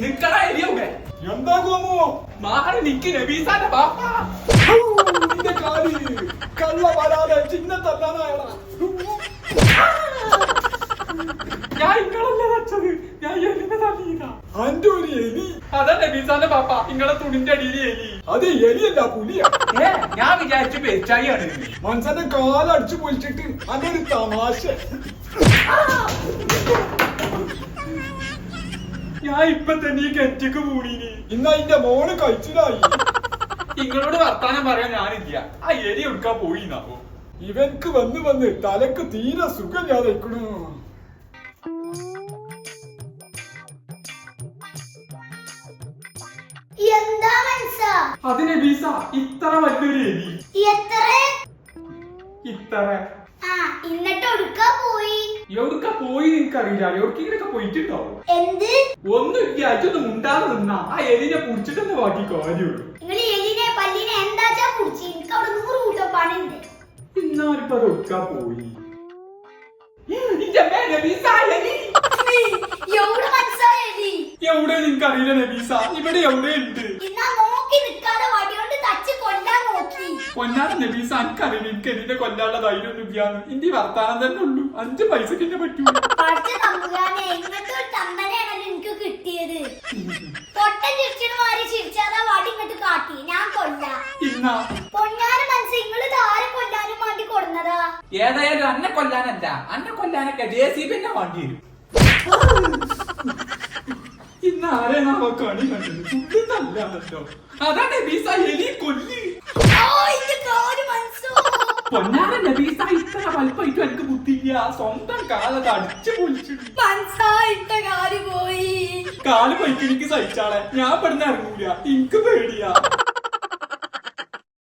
നിക്കടാ എലിയൊക്കെ എന്താ കോമോ മാറി നിക്ക് നബീസാന്റെ ബാപ്പ നിന്റെ കാലി കള്ള വരാതെ ചിന്ന തല്ലാനായടാ. ഞാൻ ഇങ്ങളല്ലേ വെച്ചത്? ഞാൻ എലിനെ തല്ലിയതാ. അന്റെ ഒരു എലി. അതാ നബീസാന്റെ ബാപ്പ ഇങ്ങളെ തുണിന്റെ അടിയിൽ എലി. അത് എലിയല്ല പുലിയ. ഞാൻ വിചാരിച്ചു പെരിച്ചായിയാണ് മനസ്സന്റെ കാലടിച്ചു പൊളിച്ചിട്ട് അതൊരു തമാശ. ഞാൻ ഇപ്പൊ തന്നെ ഈ കെറ്റക്ക് പൂണീന്. ഇന്ന് അതിന്റെ മോൾ കഴിച്ചിലായി. നിങ്ങളോട് വർത്താനം പറയാൻ ഞാനില്ല. ആ എരി എടുക്കാൻ പോയി നാവോ ഇവൻക്ക് വന്ന് വന്ന് തലക്ക് തീരെ സുഖമില്ലാതെ ഇരിക്കണു എന്താ മനസ്സാ? അതിനെ നബീസ ഇത്ര വലിയൊരു എരി എത്ര? ഇത്ര. ആ എന്നിട്ട് ഒടുക്ക പോയി എവിടുക്ക പോയി നിനക്കറിയില്ല? എവിടേക്കെങ്കിലൊക്കെ പോയിട്ടുണ്ടോ? എന്ത്? ഒന്നും ഇല്ല അതൊന്നും മുണ്ടാതെ നിന്നാ. ആ എലിനെ പുടിച്ചിട്ടൊന്ന് ബാക്കി കാര്യമുള്ളൂ. നിങ്ങൾ എലിനെ പല്ലിനെ എന്താച്ചാ കുടിച്ച് എനിക്ക് അവിടെ നൂറ് കൂട്ടം പണിണ്ട് ഇന്നാലിപ്പോ അത് ഒടുക്കാ പോയി. നിനക്ക് എവിടെ നിനക്കറിയില്ല നബീസ? ഇവിടെ എവിടെ ഉണ്ട് ഇന്നാ നോക്കി നിക്കാതെ വടികൊണ്ട് തച്ച് കൊല്ലാൻ നോക്കി പൊന്നാട് നബീസ് എനിക്കറിയില്ല എനിക്ക് എന്റെ കൊല്ലാനുള്ള ധൈര്യം ഒന്നും ഇല്ലാന്ന് ഇന്റെ വർത്താനം തന്നെ ഉള്ളൂ. അഞ്ച് പൈസക്ക് എന്നെ പറ്റൂ. പഠിച്ച തമ്പുരാനെ ഇങ്ങനത്തെ ഒരു തമ്പനെയാണല്ലോ എനിക്ക് കിട്ടിയത്. പൊട്ടൻ ചിരിച്ചിട്ട് മാറി ചിരിച്ചാതാ വടി ഇങ്ങോട്ട് കാട്ടി. ഞാൻ കൊല്ല. ഇന്നാ? പൊന്നാര മനസ്സ് നിങ്ങൾ ആരെ കൊല്ലാനും വേണ്ടി കൊടുന്നതാ? ഏതായാലും അന്നെ കൊല്ലാനല്ല. അന്നെ കൊല്ലാനൊക്കെ ജെ സി ബി തന്നെ വേണ്ടി വരും. ഇന്ന് ആരെയാണ് കണി കണ്ടത് ഫുഡൊന്നല്ലോ അതാ നബീസ എലി കൊല്ലി. പൊന്നാര നബീസ ഇത്ര വലുപ്പായിട്ടും എനിക്ക് ബുദ്ധിയില്ല. സ്വന്തം അടിച്ചു പൊളിച്ചിട്ട് കാൽ പോയി. കാൽ എനിക്ക് സഹിച്ചാളെ. ഞാൻ പെടുന്ന ഇറങ്ങൂല. എനിക്ക് പേടിയാ.